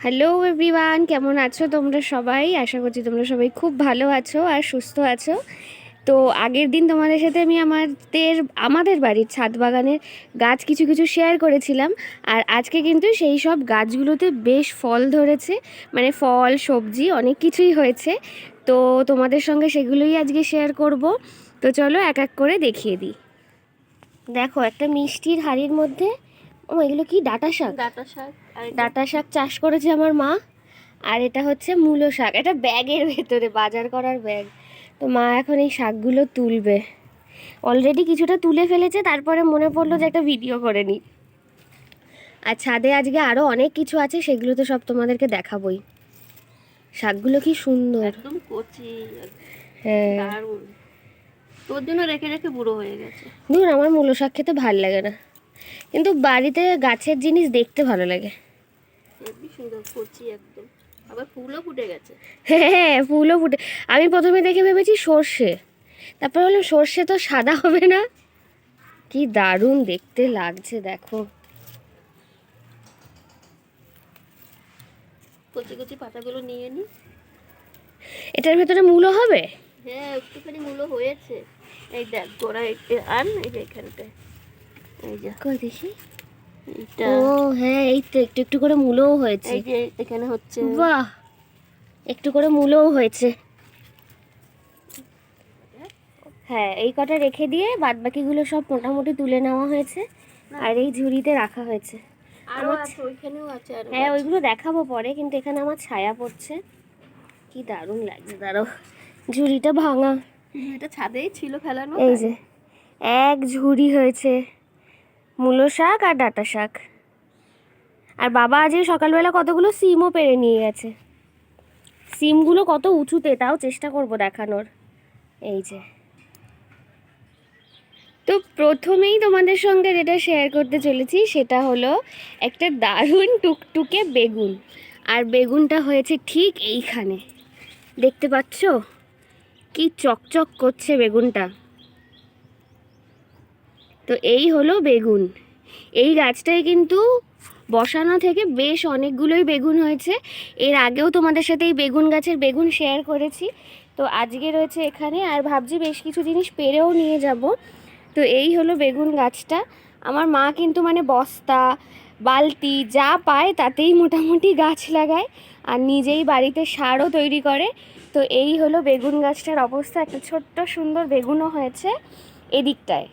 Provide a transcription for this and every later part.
Hello everyone কেমন আছো তোমরা সবাই? আশা করছি তোমরা সবাই খুব ভালো আছো আর সুস্থ আছো। তো আগের দিন তোমাদের সাথে আমি আমাদের আমাদের বাড়ির ছাদ বাগানের গাছ কিছু কিছু শেয়ার করেছিলাম। আর আজকে কিন্তু সেই সব গাছগুলোতে বেশ ফল ধরেছে। মানে ফল, সবজি, অনেক কিছুই হয়েছে। তো তোমাদের সঙ্গে সেগুলোই আজকে শেয়ার করব। তো চলো এক এক করে দেখিয়ে দিই। দেখো, একটা মিষ্টির হাড়ির মধ্যে, ও, এগুলো কি ডাটা শাক? ডাটা শাক। ডাটা শাক চাষ করেছে আমার মা আর এটা হচ্ছে মূলো শাক। এটা ব্যাগের ভেতরে বাজার করার ব্যাগ। তো মা এখন এই শাকগুলো তুলবে। অলরেডি কিছুটা তুলে ফেলেছে তারপরে মনে পড়ল যে একটা ভিডিও করে নিই। আর ছাদে আজকে আরও অনেক কিছু আছে সেগুলো তো সব তোমাদেরকে দেখাবই। শাকগুলো কি সুন্দর। একদম কচি হ্যাঁ। তোর জন্য রেখে রেখে বুড়ো হয়ে গেছে। দূর আমার মূলো শাক খেতে ভালো লাগে না। কিন্তু বাড়িতে গাছের জিনিস দেখতে ভালো লাগে। সুন্দর কচি একদম। আবার ফুলও ফুটে গেছে। হ্যাঁ ফুলও ফুটে। আমি প্রথমে দেখে ভেবেছি সর্ষে। তারপর হলো সর্ষে তো সাদা হবে না। কি দারুণ দেখতে লাগছে দেখো। কচি কচি পাতাগুলো নিয়ে নি। এটার ভেতরে মূলো হবে? হ্যাঁ একটুখানি মূলো হয়েছে। এই দেখ গোড়া একটু- আন এই যে এখানটায়। এই যে। কই দেখি? ও হ্যাঁ এই তো একটু একটু করে মূলোও হয়েছে। এই যে এখানে হচ্ছে। বাহ! একটু করে মূলোও হয়েছে। হ্যাঁ এই কটা রেখে দিয়ে বাদ বাকিগুলো সব মোটামুটি তুলে নেওয়া হয়েছে। আর এই ঝুড়িতে রাখা হয়েছে। হ্যাঁ ওইগুলো দেখাবো পরে কিন্তু এখানে আমার ছায়া পড়ছে। কি দারুণ লাগছে দাঁড়ো ঝুড়িটা ভাঙা। এটা ছাদেই ছিল ফেলানো এই যে এক ঝুড়ি হয়েছে। মূলো শাক আর ডাটা শাক। আর বাবা আজ এই সকালবেলা কতগুলো সিমও পেরে নিয়ে গেছে। সিমগুলো কত উঁচুতে, তাও চেষ্টা করব দেখানোর। এই যে। তো প্রথমেই তোমাদের সঙ্গে যেটা শেয়ার করতে চলেছি, সেটা হলো একটা দারুণ টুকটুকে বেগুন। আর বেগুনটা হয়েছে ঠিক এইখানে। দেখতে পাচ্ছ? কি চকচক করছে বেগুনটা। তো এই হলো বেগুন। এই গাছটায় কিন্তু বসানো থেকে বেশ অনেকগুলোই বেগুন হয়েছে। এর আগেও তোমাদের সাথে এই বেগুন গাছের বেগুন শেয়ার করেছি। তো আজকে রয়েছে এখানে আর ভাবছি বেশ কিছু জিনিস পেরেও নিয়ে যাব। তো এই হলো বেগুন গাছটা। আমার মা কিন্তু মানে বস্তা, বালতি যা পায় তাতেই মোটামুটি গাছ লাগায় আর নিজেই বাড়িতে সারও তৈরি করে। তো এই হলো বেগুন গাছটার অবস্থা। একটা ছোট্ট সুন্দর বেগুনও হয়েছে এদিকটায়।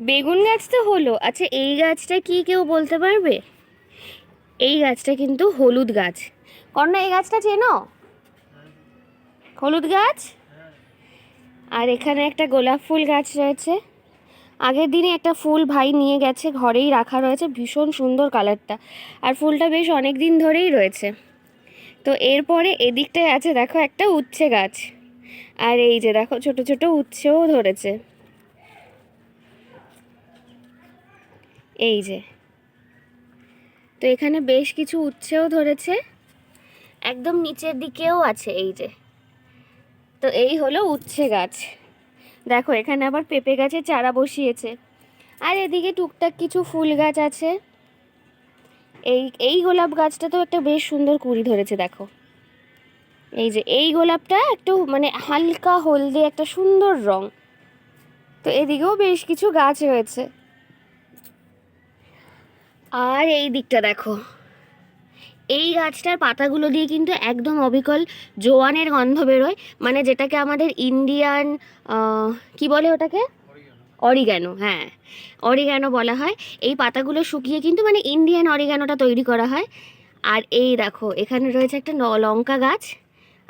বেগুন গাছ তো হলো। আচ্ছা এই গাছটা কি কেউ বলতে পারবে? এই গাছটা কিন্তু হলুদ গাছ। কন্যা এই গাছটা চেনো? হলুদ গাছ? আর এখানে একটা গোলাপ ফুল গাছ রয়েছে। আগের দিনে একটা ফুল ভাই নিয়ে গেছে, ঘরেই রাখা রয়েছে। ভীষণ সুন্দর কালারটা। আর ফুলটা বেশ অনেক দিন ধরেই রয়েছে। তো এরপরে এদিকটায় আছে, দেখো, একটা উচ্ছে গাছ। আর এই যে, দেখো, ছোট ছোট উচ্ছেও ধরেছে। এই যে। তো এখানে বেশ কিছু উচ্ছেও ধরেছে। একদম নিচের দিকেও আছে এই যে। তো এই হলো উচ্ছে গাছ। দেখো, এখানে আবার পেঁপে গাছের চারা বসিয়েছে। আর এদিকে টুকটাক কিছু ফুল গাছ আছে। এই এই গোলাপ গাছটা তো একটা বেশ সুন্দর কুড়ি ধরেছে, দেখো। এই যে, এই গোলাপটা একটু মানে হালকা হলদে একটা সুন্দর রং। তো এদিকেও বেশ কিছু গাছ রয়েছে। আর এই দিকটা দেখো। এই গাছটার পাতাগুলো দিয়ে কিন্তু একদম অবিকল জোয়ানের গন্ধ বেরোয়। মানে যেটাকে আমাদের ইন্ডিয়ান কি বলে ওটাকে? অরিগ্যানো হ্যাঁ। অরিগ্যানো বলা হয়। এই পাতাগুলো শুকিয়ে কিন্তু মানে ইন্ডিয়ান অরিগ্যানোটা তৈরি করা হয়। আর এই দেখো, এখানে রয়েছে একটা লঙ্কা গাছ।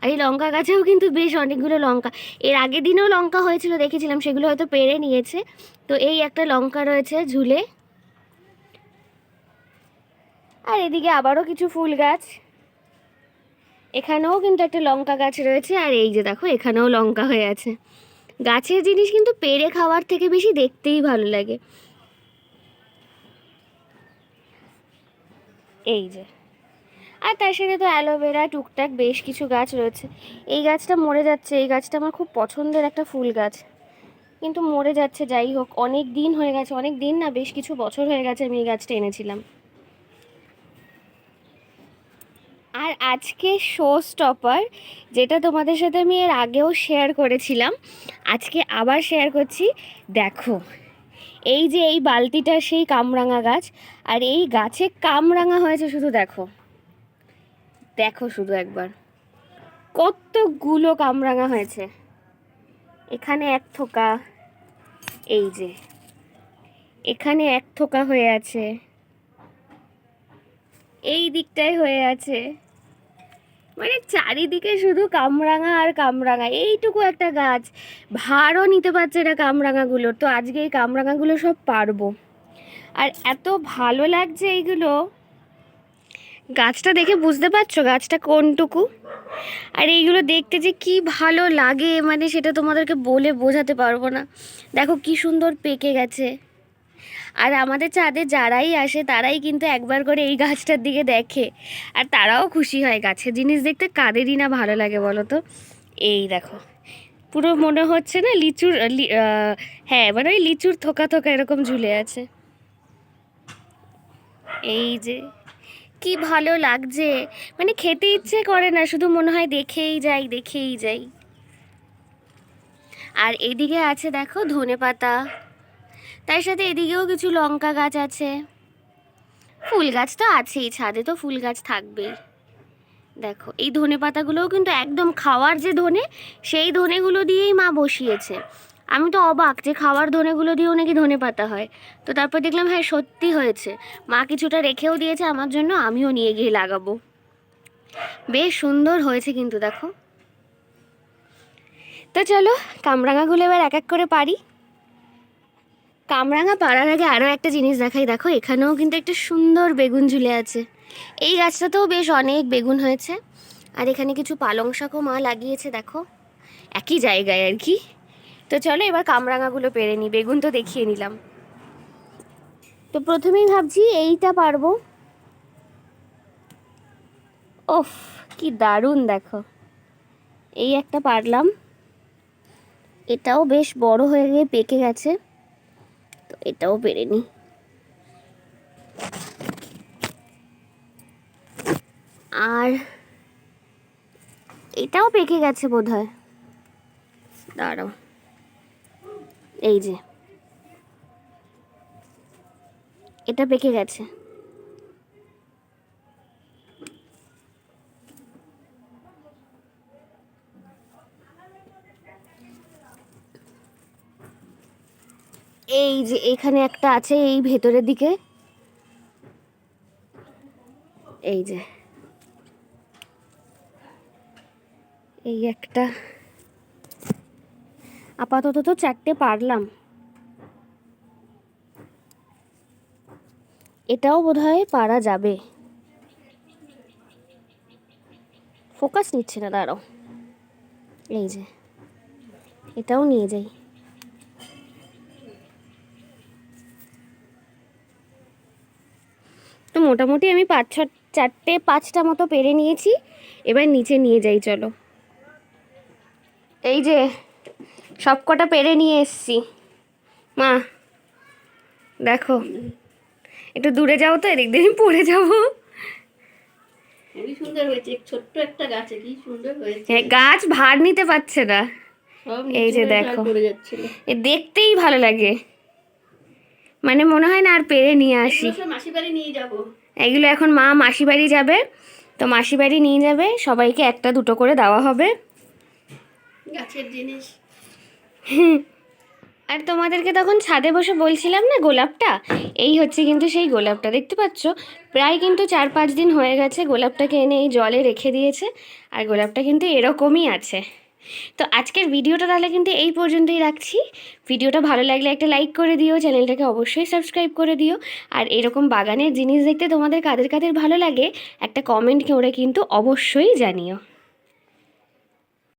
আর এই লঙ্কা গাছেও কিন্তু বেশ অনেকগুলো লঙ্কা। এর আগের দিনেও লঙ্কা হয়েছিল, দেখেছিলাম, সেগুলো হয়তো পেরে নিয়েছে। তো এই একটা লঙ্কা রয়েছে ঝুলে। আর এদিকে আবারও কিছু ফুল গাছ। এখানেও কিন্তু একটা লঙ্কা গাছ রয়েছে, আর এই যে দেখো, এখানেও লঙ্কা হয়ে আছে। গাছের জিনিস কিন্তু পেরে খাওয়ার থেকে বেশি দেখতেই ভালো লাগে। এই যে। আর তার সাথে তো অ্যালোভেরা টুকটাক বেশ কিছু গাছ রয়েছে। এই গাছটা মরে যাচ্ছে, এই গাছটা আমার খুব পছন্দের একটা ফুল গাছ। কিন্তু মরে যাচ্ছে, যাই হোক, অনেক দিন হয়ে গেছে, অনেক দিন না, বেশ কিছু বছর হয়ে গেছে আমি এই গাছটা এনেছিলাম। আজকে শো স্টপার যেটা তোমাদের সাথে আমি এর আগেও শেয়ার করেছিলাম, আজকে আবার শেয়ার করছি, দেখো, এই যে এই বালতিটা সেই কামরাঙা গাছ, আর এই গাছে কামরাঙা হয়েছে শুধু দেখো দেখো শুধু একবার, কতগুলো কামরাঙা হয়েছে, এখানে এক থোকা, এই যে, এখানে এক থোকা হয়ে আছে, এই দিকটাই হয়ে আছে মানে চারিদিকে শুধু কামরাঙা আর কামরাঙা, এইটুকু একটা গাছ। ভারও নিতে পারছে না কামরাঙাগুলোর তো আজকে এই কামরাঙাগুলো সব পারব। আর এত ভালো লাগছে এইগুলো। গাছটা দেখে বুঝতে পারছ গাছটা কোনটুকু? আর এইগুলো দেখতে যে কি ভালো লাগে মানে সেটা তোমাদেরকে বলে বোঝাতে পারব না। দেখো কি সুন্দর পেকে গেছে। আর আমাদের ছাদে যারাই আসে, তারাই কিন্তু একবার করে এই গাছটার দিকে দেখে। আর তারাও খুশি হয় গাছের জিনিস দেখতে। কাদেরই না ভালো লাগে বলো তো? এই দেখো। পুরো মনে হচ্ছে না লিচুর হ্যাঁ মানে ওই লিচুর থোকা থোকা এরকম ঝুলে আছে। এই যে, কি ভালো লাগছে। মানে খেতে ইচ্ছে করে না, শুধু মনে হয় দেখেই যাই দেখেই যাই। আর এদিকে আছে দেখো ধনে পাতা তার সাথে এদিকেও কিছু লঙ্কা গাছ আছে। ফুল গাছ তো আছেই, ছাদে তো ফুল গাছ থাকবেই। দেখো, এই ধনে পাতাগুলোও কিন্তু একদম খাওয়ার যে ধনে, সেই ধনেগুলো দিয়েই মা বসিয়েছে। আমি তো অবাক যে খাওয়ার ধনেগুলো দিয়েও নাকি ধনে পাতা হয়। তো তারপর দেখলাম হ্যাঁ সত্যি হয়েছে। মা কিছুটা রেখেও দিয়েছে, আমার জন্য আমিও নিয়ে গিয়ে লাগাবো। বেশ সুন্দর হয়েছে কিন্তু, দেখো। তো চলো, কামরাঙাগুলো এবার এক এক করে পারি। কামরাঙা পাড়ার আগে আরও একটা জিনিস দেখাই। দেখো, এখানেও কিন্তু একটা সুন্দর বেগুন ঝুলে আছে। এই গাছটাতেও বেশ অনেক বেগুন হয়েছে। আর এখানে কিছু পালং শাকও মা লাগিয়েছে, দেখো। একই জায়গায় আর কি। তো চলো এবার কামরাঙাগুলো পেরে নিই বেগুন তো দেখিয়ে নিলাম। তো প্রথমেই ভাবছি এইটা পারব। ওফ, কি দারুণ, দেখো। এই একটা পারলাম। এটাও বেশ বড় হয়ে গিয়ে পেকে গেছে। তো এটাও পেরে নি আর এটাও পেকে গেছে বোধ হয় দাঁড়াও। এই যে। এটা পেকে গেছে। এই যে এখানে একটা আছে, এই ভেতরের দিকে। এই যে। এই একটা। আপাতত তো চারটে পারলাম। এটাও বোধহয় পারা যাবে। ফোকাস নিচ্ছে না, দাঁড়াও। এই যে। এটাও নিয়ে যাই। তো মোটামুটি আমি পাঁচ ছ চারটে পাঁচটা মতো পেরে নিয়েছি। এবার নিচে নিয়ে যাই চলো। এই যে সব কটা পেরে নিয়ে এসছি। মা দেখো। একটু দূরে যাও তো এদিক দিয়ে পড়ে যাব। খুবই সুন্দর হয়েছে ছোট্ট একটা গাছে কি সুন্দর হয়েছে। হ্যাঁ, গাছ ভার নিতে পারছে না। এই যে দেখো। এ দেখতেই ভালো লাগে। মানে মনে হয় না আর পেরে নিয়ে আসি। মাসি বাড়ি নিয়ে যাব। এগুলো এখন মা মাসি বাড়ি যাবে তো মাসি বাড়ি নিয়ে যাবে সবাইকে একটা দুটো করে দেওয়া হবে। গাছের জিনিস। আর তোমাদেরকে তখন ছাদে বসে বলছিলাম না গোলাপটা? এই হচ্ছে কিন্তু সেই গোলাপটা দেখতে পাচ্ছ? প্রায় কিন্তু চার পাঁচ দিন হয়ে গেছে গোলাপটাকে এনে এই জলে রেখে দিয়েছে আর গোলাপটা কিন্তু এরকমই আছে। তো আজকের ভিডিওটা তাহলে কিন্তু এই পর্যন্তই রাখছি। ভিডিওটা ভালো লাগলে একটা লাইক করে দিও, চ্যানেলটাকে অবশ্যই সাবস্ক্রাইব করে দিও। আর এরকম বাগানের জিনিস দেখতে তোমাদের কাদের কাদের ভালো লাগে, একটা কমেন্ট করে কিন্তু অবশ্যই জানিও।